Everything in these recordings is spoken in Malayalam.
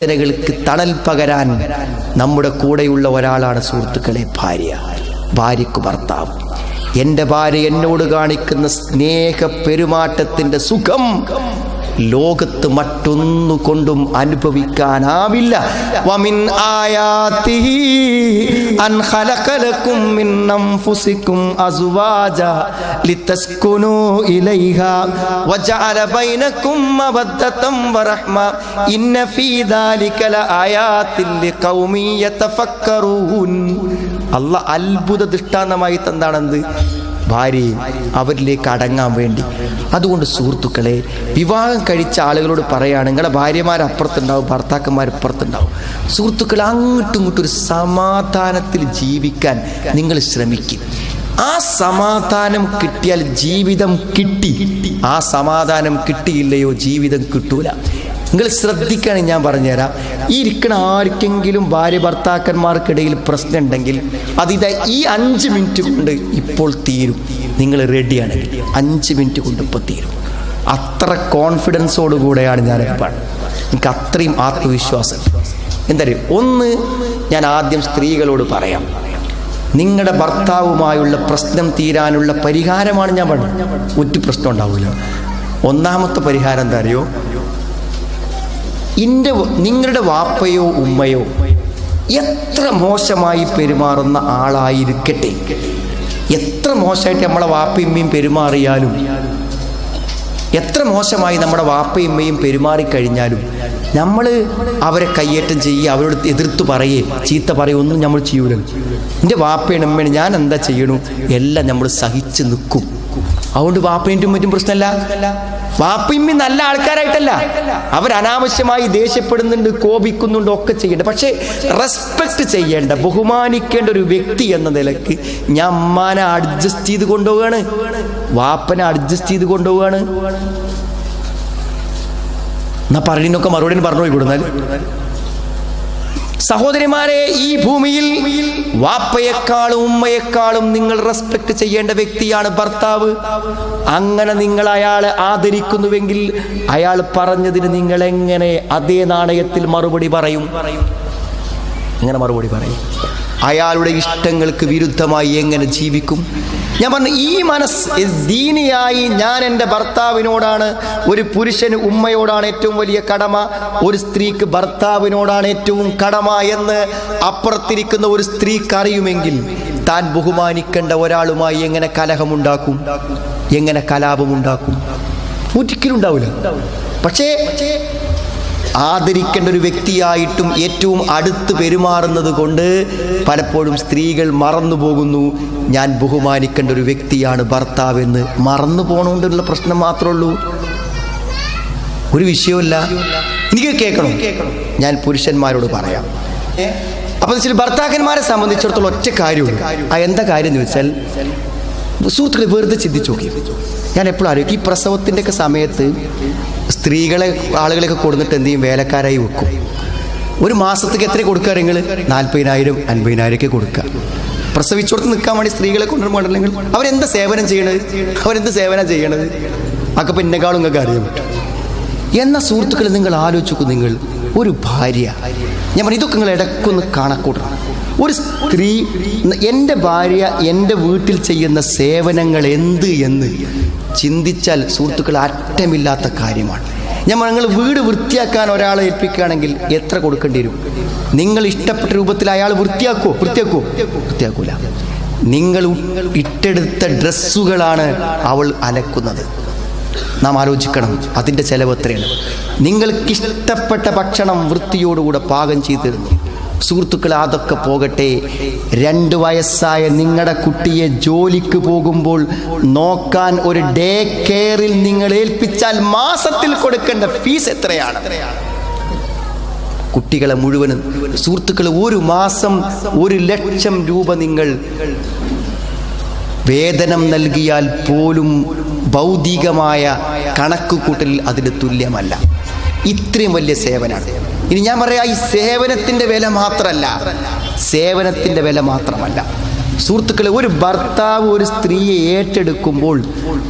വേദനകൾക്ക് തണൽ പകരാൻ നമ്മുടെ കൂടെയുള്ള ഒരാളാണ് സുഹൃത്തുക്കളെ ഭാര്യ. ഭാര്യക്ക് ഭർത്താവ്. എന്റെ ഭാര്യ എന്നോട് കാണിക്കുന്ന സ്നേഹ പെരുമാറ്റത്തിന്റെ സുഖം ലോകത്ത് മറ്റൊന്നു കൊണ്ടും അനുഭവിക്കാനാവില്ല. വമിൻ അൻ മിൻ വജഅല ബൈനകും വറഹ്മ ഇന്ന ഫീ യതഫക്കറൂൻ. അത്ഭുത ദൃഷ്ടാന്തമായി തന്നാണെന്ത് ഭാര്യയും അവരിലേക്ക് അടങ്ങാൻ വേണ്ടി. അതുകൊണ്ട് സുഹൃത്തുക്കളെ വിവാഹം കഴിച്ച ആളുകളോട് പറയുകയാണ് നിങ്ങളുടെ ഭാര്യമാർ അപ്പുറത്തുണ്ടാവും ഭർത്താക്കന്മാർ ഇപ്പുറത്തുണ്ടാവും. സുഹൃത്തുക്കൾ അങ്ങോട്ടും ഇങ്ങോട്ടും ഒരു സമാധാനത്തിൽ ജീവിക്കാൻ നിങ്ങൾ ശ്രമിക്കും. ആ സമാധാനം കിട്ടിയാൽ ജീവിതം കിട്ടി. ആ സമാധാനം കിട്ടിയില്ലയോ ജീവിതം കിട്ടൂല. നിങ്ങൾ ശ്രദ്ധിക്കുകയാണെങ്കിൽ ഞാൻ പറഞ്ഞുതരാം. ഈ ഇരിക്കണ ആർക്കെങ്കിലും ഭാര്യ ഭർത്താക്കന്മാർക്കിടയിൽ പ്രശ്നം ഉണ്ടെങ്കിൽ അതിതാ ഈ അഞ്ച് മിനിറ്റ് കൊണ്ട് ഇപ്പോൾ തീരും. നിങ്ങൾ റെഡിയാണ് അഞ്ച് മിനിറ്റ് കൊണ്ട് ഇപ്പോൾ തീരും. അത്ര കോൺഫിഡൻസോട് കൂടെയാണ് ഞാൻ എപ്പോഴും എനിക്ക് അത്രയും ആത്മവിശ്വാസം. എന്തറിയും ഒന്ന് ഞാൻ ആദ്യം സ്ത്രീകളോട് പറയാം. നിങ്ങളുടെ ഭർത്താവുമായുള്ള പ്രശ്നം തീരാനുള്ള പരിഹാരമാണ് ഞാൻ പറഞ്ഞത്. ഒറ്റ പ്രശ്നം ഉണ്ടാവില്ല. ഒന്നാമത്തെ പരിഹാരം എന്താ അറിയോ? ഇന്റെ നിങ്ങളുടെ വാപ്പയോ ഉമ്മയോ എത്ര മോശമായി പെരുമാറുന്ന ആളായിരിക്കട്ടെ. എത്ര മോശമായിട്ട് നമ്മളെ വാപ്പയമ്മയും പെരുമാറിയാലും എത്ര മോശമായി നമ്മുടെ വാപ്പയമ്മയും പെരുമാറിക്കഴിഞ്ഞാലും നമ്മൾ അവരെ കയ്യേറ്റം ചെയ്യുക അവരോട് എതിർത്ത് പറയേ ചീത്ത ഒന്നും നമ്മൾ ചെയ്യൂല എന്റെ വാപ്പയാണ് ഉമ്മയാണ് ഞാൻ എന്താ ചെയ്യണു? എല്ലാം നമ്മൾ സഹിച്ചു നിൽക്കും. അതുകൊണ്ട് വാപ്പയും മറ്റും പ്രശ്നമല്ല. വാപ്പയും നല്ല ആൾക്കാരായിട്ടല്ല. അവർ അനാവശ്യമായി ദേഷ്യപ്പെടുന്നുണ്ട് കോപിക്കുന്നുണ്ട് ഒക്കെ ചെയ്യേണ്ട. പക്ഷേ റെസ്പെക്ട് ചെയ്യേണ്ട ബഹുമാനിക്കേണ്ട ഒരു വ്യക്തി എന്ന നിലയ്ക്ക് ഞാൻ അമ്മാനെ അഡ്ജസ്റ്റ് ചെയ്ത് കൊണ്ടുപോവാണ് വാപ്പനെ അഡ്ജസ്റ്റ് ചെയ്ത് കൊണ്ടുപോവാണ് എന്നാ പറഞ്ഞൊക്കെ മറുപടി പറഞ്ഞു പോയി കൊടുന്നാൽ സഹോദരിമാരെ ഈ ഭൂമിയിൽ വാപ്പയെക്കാളും ഉമ്മയെക്കാളും നിങ്ങൾ റെസ്പെക്ട് ചെയ്യേണ്ട വ്യക്തിയാണ് ഭർത്താവ്. അങ്ങനെ നിങ്ങൾ അയാളെ ആദരിക്കുന്നുവെങ്കിൽ അയാൾ പറഞ്ഞതിന് നിങ്ങൾ എങ്ങനെ അതേ നാണയത്തിൽ മറുപടി പറയും? അങ്ങനെ മറുപടി പറയും? അയാളുടെ ഇഷ്ടങ്ങൾക്ക് വിരുദ്ധമായി എങ്ങനെ ജീവിക്കും? ഞാൻ പറഞ്ഞു ഈ മനസ്സ് ദീനിയായി ഞാൻ എന്റെ ഭർത്താവിനോടാണ് ഒരു പുരുഷന് ഉമ്മയോടാണ് ഏറ്റവും വലിയ കടമ ഒരു സ്ത്രീക്ക് ഭർത്താവിനോടാണ് ഏറ്റവും കടമ എന്ന് അപ്പുറത്തിരിക്കുന്ന ഒരു സ്ത്രീക്ക് അറിയുമെങ്കിൽ താൻ ബഹുമാനിക്കേണ്ട ഒരാളുമായി എങ്ങനെ കലഹമുണ്ടാക്കും? എങ്ങനെ കലാപമുണ്ടാക്കും? ഒരിക്കലും ഉണ്ടാവില്ല. പക്ഷേ ആദരിക്കേണ്ട ഒരു വ്യക്തിയായിട്ടും ഏറ്റവും അടുത്ത് പെരുമാറുന്നത് കൊണ്ട് പലപ്പോഴും സ്ത്രീകൾ മറന്നു പോകുന്നു. ഞാൻ ബഹുമാനിക്കേണ്ട ഒരു വ്യക്തിയാണ് ഭർത്താവെന്ന്. മറന്നു പോകണോണ്ടുള്ള പ്രശ്നം മാത്രമേ ഉള്ളൂ. ഒരു വിഷയമില്ല എനിക്ക് കേൾക്കണം. ഞാൻ പുരുഷന്മാരോട് പറയാം. അപ്പൊ വെച്ചാൽ ഭർത്താക്കന്മാരെ സംബന്ധിച്ചിടത്തോളം ഒറ്റ കാര്യമുണ്ട് ആ എന്താ കാര്യം എന്ന് വെച്ചാൽ സുഹൃത്തുക്കൾ വെറുതെ ചിന്തിച്ചു നോക്കി ഞാൻ എപ്പോഴും ആലോചിക്കും. ഈ പ്രസവത്തിന്റെയൊക്കെ സമയത്ത് സ്ത്രീകളെ ആളുകളെയൊക്കെ കൊടുത്തിട്ട് എന്ത് ചെയ്യും? വേലക്കാരായി വെക്കും ഒരു മാസത്തേക്ക് എത്ര കൊടുക്കുക നിങ്ങൾ നാൽപ്പതിനായിരം അൻപതിനായിരം ഒക്കെ കൊടുക്കുക. പ്രസവിച്ചോടത്ത് നിൽക്കാൻ വേണ്ടി സ്ത്രീകളെ കൊണ്ടുവരുമ്പോഴല്ലെങ്കിൽ അവരെന്താ സേവനം ചെയ്യണത്? അവരെന്ത് സേവനം ചെയ്യണത്? അതൊക്കെ ഇപ്പം എന്നെക്കാളും നിങ്ങൾക്ക് അറിയാൻ പറ്റും. എന്ന സുഹൃത്തുക്കൾ നിങ്ങൾ ആലോചിക്കും നിങ്ങൾ. ഒരു ഭാര്യ. ഞാൻ പറഞ്ഞു ഇതൊക്കെ നിങ്ങൾ ഇടക്കൊന്ന് കണക്കൂട്ടണം. ഒരു സ്ത്രീ എന്റെ ഭാര്യ എന്റെ വീട്ടിൽ ചെയ്യുന്ന സേവനങ്ങൾ എന്ത് എന്ന് ചിന്തിച്ചാൽ സുഹൃത്തുക്കൾ അറ്റമില്ലാത്ത കാര്യമാണ്. ഞാൻ നിങ്ങൾ വീട് വൃത്തിയാക്കാൻ ഒരാളെ ഏൽപ്പിക്കുകയാണെങ്കിൽ എത്ര കൊടുക്കേണ്ടി വരും? നിങ്ങൾ ഇഷ്ടപ്പെട്ട രൂപത്തിൽ അയാൾ വൃത്തിയാക്കുമോ വൃത്തിയാക്കുമോ വൃത്തിയാക്കൂല. നിങ്ങൾ ഇട്ടെടുത്ത ഡ്രസ്സുകളാണ് അവൾ അലക്കുന്നത്. നാം ആലോചിക്കണം അതിന്റെ ചെലവ് എത്രയാണ്? നിങ്ങൾക്കിഷ്ടപ്പെട്ട ഭക്ഷണം വൃത്തിയോടുകൂടെ പാകം ചെയ്തിരുന്നു സുഹൃത്തുക്കൾ അതൊക്കെ പോകട്ടെ. രണ്ട് വയസ്സായ നിങ്ങളുടെ കുട്ടിയെ ജോലിക്ക് പോകുമ്പോൾ നോക്കാൻ ഒരു ഡേ കെയറിൽ നിങ്ങൾ ഏൽപ്പിച്ചാൽ മാസത്തിൽ കൊടുക്കേണ്ട ഫീസ് എത്രയാണ്? കുട്ടികളെ മുഴുവനും സുഹൃത്തുക്കൾ ഒരു മാസം ഒരു ലക്ഷം രൂപ നിങ്ങൾ വേതനം നൽകിയാൽ പോലും ഭൗതികമായ കണക്കുകൂട്ടലിൽ അതിന് തുല്യമല്ല. ഇത്രയും വലിയ സേവനമാണ് ഇനി ഞാൻ പറയാ ഈ സേവനത്തിന്റെ വില മാത്രമല്ല. സേവനത്തിന്റെ വില മാത്രമല്ല. സുഹൃത്തുക്കളെ ഒരു ഭർത്താവ് ഒരു സ്ത്രീയെ ഏറ്റെടുക്കുമ്പോൾ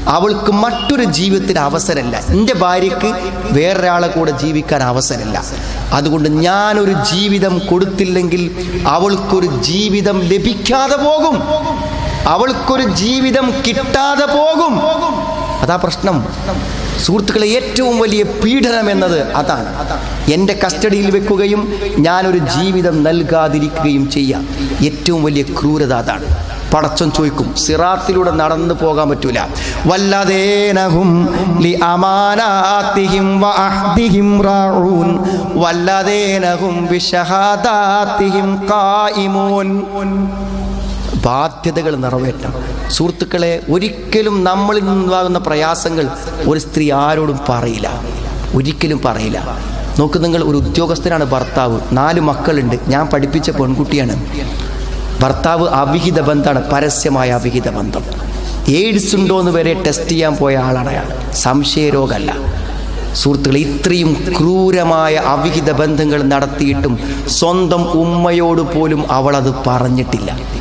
അവൾക്ക് മറ്റൊരു ജീവിതത്തിന് അവസരമല്ല. എന്റെ ഭാര്യയ്ക്ക് വേറൊരാളെ കൂടെ ജീവിക്കാൻ അവസരമില്ല. അതുകൊണ്ട് ഞാനൊരു ജീവിതം കൊടുത്തില്ലെങ്കിൽ അവൾക്കൊരു ജീവിതം ലഭിക്കാതെ പോകും. അവൾക്കൊരു ജീവിതം കിട്ടാതെ പോകും. അതാ പ്രശ്നം. സുഹൃത്തുക്കളെ ഏറ്റവും വലിയ പീഡനം എന്നത് അതാണ്. എന്റെ കസ്റ്റഡിയിൽ വെക്കുകയും ഞാനൊരു ജീവിതം നൽകാതിരിക്കുകയും ചെയ്യാം. ഏറ്റവും വലിയ ക്രൂരത അതാണ്. പടച്ചം ചോദിക്കും സിറാത്തിലൂടെ നടന്നു പോകാൻ പറ്റൂല. വല്ലതേനഹും വഅഹ്ദിഹിം വല്ലതേനഹും ബിശഹാദാത്തിഹിം ഖായിമൂൻ. ബാധ്യതകൾ നിറവേറ്റണം. സുഹൃത്തുക്കളെ ഒരിക്കലും നമ്മളിൽ നിന്നുണ്ടാകുന്ന പ്രയാസങ്ങൾ ഒരു സ്ത്രീ ആരോടും പറയില്ല. ഒരിക്കലും പറയില്ല. നോക്ക് നിങ്ങൾ ഒരു ഉദ്യോഗസ്ഥനാണ് ഭർത്താവ്. നാല് മക്കളുണ്ട്. ഞാൻ പഠിപ്പിച്ച പെൺകുട്ടിയാണ്. ഭർത്താവ് അവിഹിത ബന്ധമാണ്. പരസ്യമായ അവിഹിത ബന്ധം. എയ്ഡ്സ് ഉണ്ടോ എന്ന് വരെ ടെസ്റ്റ് ചെയ്യാൻ പോയ ആളാണ് അയാൾ. സംശയരോഗമല്ല. സുഹൃത്തുക്കളെ ഇത്രയും ക്രൂരമായ അവിഹിത ബന്ധങ്ങൾ നടത്തിയിട്ടും സ്വന്തം ഉമ്മയോട് പോലും അവളത് പറഞ്ഞിട്ടില്ല.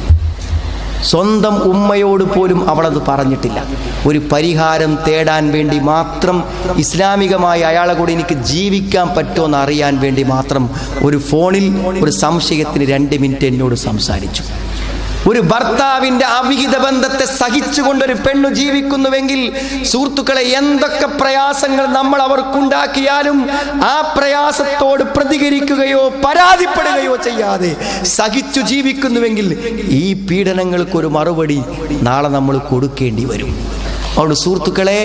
സ്വന്തം ഉമ്മയോട് പോലും അവളത് പറഞ്ഞിട്ടില്ല. ഒരു പരിഹാരം തേടാൻ വേണ്ടി മാത്രം ഇസ്ലാമികമായി അയാളെ കൂടെ എനിക്ക് ജീവിക്കാൻ പറ്റുമെന്ന് അറിയാൻ വേണ്ടി മാത്രം ഒരു ഫോണിൽ ഒരു സംശയത്തിന് രണ്ട് മിനിറ്റ് എന്നോട് സംസാരിച്ചു. ഒരു ഭർത്താവിന്റെ അവിഹിത ബന്ധത്തെ സഹിച്ചുകൊണ്ട് ഒരു പെണ്ണു ജീവിക്കുന്നുവെങ്കിൽ സുഹൃത്തുക്കളെ എന്തൊക്കെ പ്രയാസങ്ങൾ നമ്മൾ അവർക്കുണ്ടാക്കിയാലും ആ പ്രയാസത്തോട് പ്രതികരിക്കുകയോ പരാതിപ്പെടുകയോ ചെയ്യാതെ സഹിച്ചു ജീവിക്കുന്നുവെങ്കിൽ ഈ പീഡനങ്ങൾക്കൊരു മറുപടി നാളെ നമ്മൾ കൊടുക്കേണ്ടി വരും. അതുകൊണ്ട് സുഹൃത്തുക്കളെ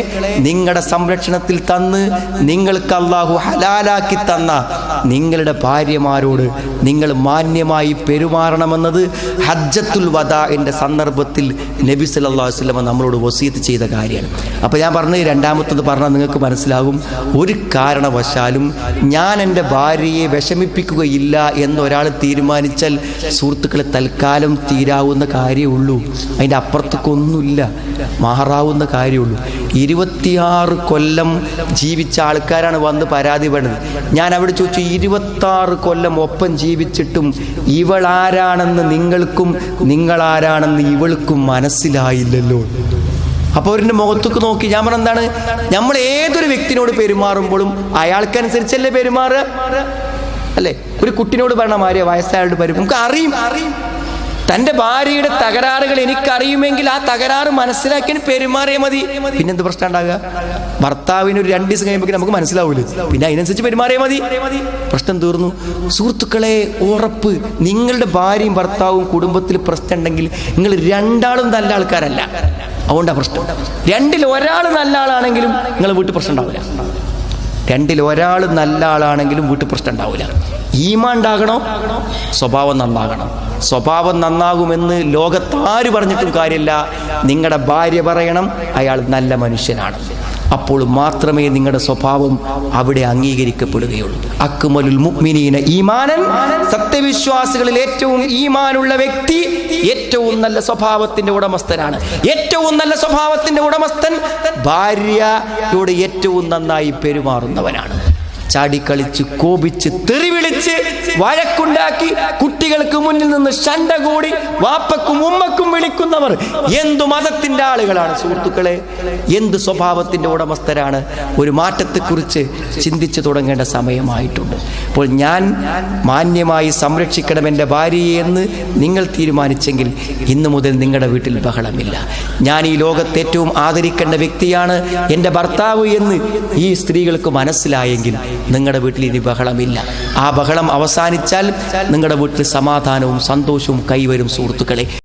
നിങ്ങളുടെ സംരക്ഷണത്തിൽ തന്ന് നിങ്ങൾക്ക് അള്ളാഹു ഹലാലാക്കി തന്ന നിങ്ങളുടെ ഭാര്യമാരോട് നിങ്ങൾ മാന്യമായി പെരുമാറണമെന്നത് ഹജ്ജത്തുൽ വദാഇന്റെ സന്ദർഭത്തിൽ നബി സല്ലല്ലാഹു അലൈഹി വസല്ലമ നമ്മളോട് വസീത്ത് ചെയ്ത കാര്യമാണ്. അപ്പോൾ ഞാൻ പറഞ്ഞത് രണ്ടാമത്തത് പറഞ്ഞാൽ നിങ്ങൾക്ക് മനസ്സിലാകും. ഒരു കാരണവശാലും ഞാൻ എന്റെ ഭാര്യയെ വിഷമിപ്പിക്കുകയില്ല എന്നൊരാൾ തീരുമാനിച്ചാൽ സുഹൃത്തുക്കളെ തൽക്കാലം തീരാവുന്ന കാര്യമുള്ളൂ അതിന്റെ അപ്പുറത്തേക്കൊന്നുമില്ല മാറാവുന്ന കാര്യമുള്ളൂ. ഇരുപത്തിയാറ് കൊല്ലം ജീവിച്ച ആൾക്കാരാണ് വന്ന് പരാതി പരാതിപ്പെടുന്നത് ഞാൻ അവിടെ ചോദിച്ചു ഇരുപത്താറ് കൊല്ലം ഒപ്പം ജീവിച്ചിട്ടും ഇവളാരാണെന്ന് നിങ്ങൾക്കും നിങ്ങളാരാണെന്ന് ഇവൾക്കും മനസ്സിലായില്ലല്ലോ. അപ്പോൾ അവരുടെ മുഖത്തേക്ക് നോക്കി ഞാൻ പറഞ്ഞ എന്താണ്? നമ്മൾ ഏതൊരു വ്യക്തിനോട് പെരുമാറുമ്പോഴും അയാൾക്കനുസരിച്ചല്ലേ പെരുമാറുക? അല്ലേ? ഒരു കുട്ടിനോട് പറഞ്ഞ മാറിയ വയസ്സായോട് പരി നമുക്ക് അറിയും. തന്റെ ഭാര്യയുടെ തകരാറുകൾ എനിക്കറിയുമെങ്കിൽ ആ തകരാറ് മനസ്സിലാക്കി പെരുമാറിയാൽ മതി. പിന്നെന്ത് പ്രശ്നം ഉണ്ടാകുക ഭർത്താവിന് ഒരു രണ്ട് ദിവസം കഴിയുമ്പോൾ നമുക്ക് മനസ്സിലാവില്ല പിന്നെ അതിനനുസരിച്ച് പെരുമാറിയാൽ മതി. പ്രശ്നം തീർന്നു. സുഹൃത്തുക്കളെ ഉറപ്പ്. നിങ്ങളുടെ ഭാര്യയും ഭർത്താവും കുടുംബത്തിൽ പ്രശ്നം ഉണ്ടെങ്കിൽ നിങ്ങൾ രണ്ടാളും നല്ല ആൾക്കാരല്ല. അതുകൊണ്ടാണ് പ്രശ്നം. രണ്ടിൽ ഒരാൾ നല്ല ആളാണെങ്കിലും നിങ്ങൾ വീട്ടിൽ പ്രശ്നം ഉണ്ടാവില്ല. രണ്ടിൽ ഒരാൾ നല്ല ആളാണെങ്കിലും വീട്ടിൽ പ്രശ്നം ഉണ്ടാവില്ല. ഈമ ഉണ്ടാകണോ സ്വഭാവം നന്നാകണം. സ്വഭാവം നന്നാകുമെന്ന് ലോകത്താര് പറഞ്ഞിട്ടും കാര്യമില്ല. നിങ്ങളുടെ ഭാര്യ പറയണം അയാൾ നല്ല മനുഷ്യനാണ്. അപ്പോൾ മാത്രമേ നിങ്ങളുടെ സ്വഭാവം അവിടെ അംഗീകരിക്കപ്പെടുകയുള്ളൂ. അക്മലുൽ മുഅ്മിനീന ഈമാനൻ സത്യവിശ്വാസികളിൽ ഏറ്റവും ഈമാനുള്ള വ്യക്തി ഏറ്റവും നല്ല സ്വഭാവത്തിന്റെ ഉടമസ്ഥനാണ്. ഏറ്റവും നല്ല സ്വഭാവത്തിന്റെ ഉടമസ്ഥൻ ഭാര്യയോട് ഏറ്റവും നന്നായി പെരുമാറുന്നവനാണ്. ചാടിക്കളിച്ച് കോപിച്ച് തെറിവിളിച്ച് വഴക്കുണ്ടാക്കി കുട്ടികൾക്ക് മുന്നിൽ നിന്ന് ശണ്ട കൂടി വാപ്പക്കും ഉമ്മക്കും വിളിക്കുന്നവർ എന്തു മതത്തിന്റെ ആളുകളാണ് സുഹൃത്തുക്കളെ? എന്ത് സ്വഭാവത്തിന്റെ ഉടമസ്ഥരാണ്? ഒരു മാറ്റത്തെക്കുറിച്ച് ചിന്തിച്ചു തുടങ്ങേണ്ട സമയമായിട്ടുണ്ട്. അപ്പോൾ ഞാൻ മാന്യമായി സംരക്ഷിക്കണം എന്റെ ഭാര്യയെ എന്ന് നിങ്ങൾ തീരുമാനിച്ചെങ്കിൽ ഇന്നു മുതൽ നിങ്ങളുടെ വീട്ടിൽ ബഹളമില്ല. ഞാൻ ഈ ലോകത്തെ ഏറ്റവും ആദരിക്കേണ്ട വ്യക്തിയാണ് എന്റെ ഭർത്താവ് എന്ന് ഈ സ്ത്രീകൾക്ക് മനസ്സിലായെങ്കിൽ നിങ്ങളുടെ വീട്ടിൽ ഇനി ബഹളമില്ല. ആ ബഹളം അവസാനിച്ചാൽ നിങ്ങളുടെ വീട്ടിൽ സമാധാനവും സന്തോഷവും കൈവരും സുഹൃത്തുക്കളെ.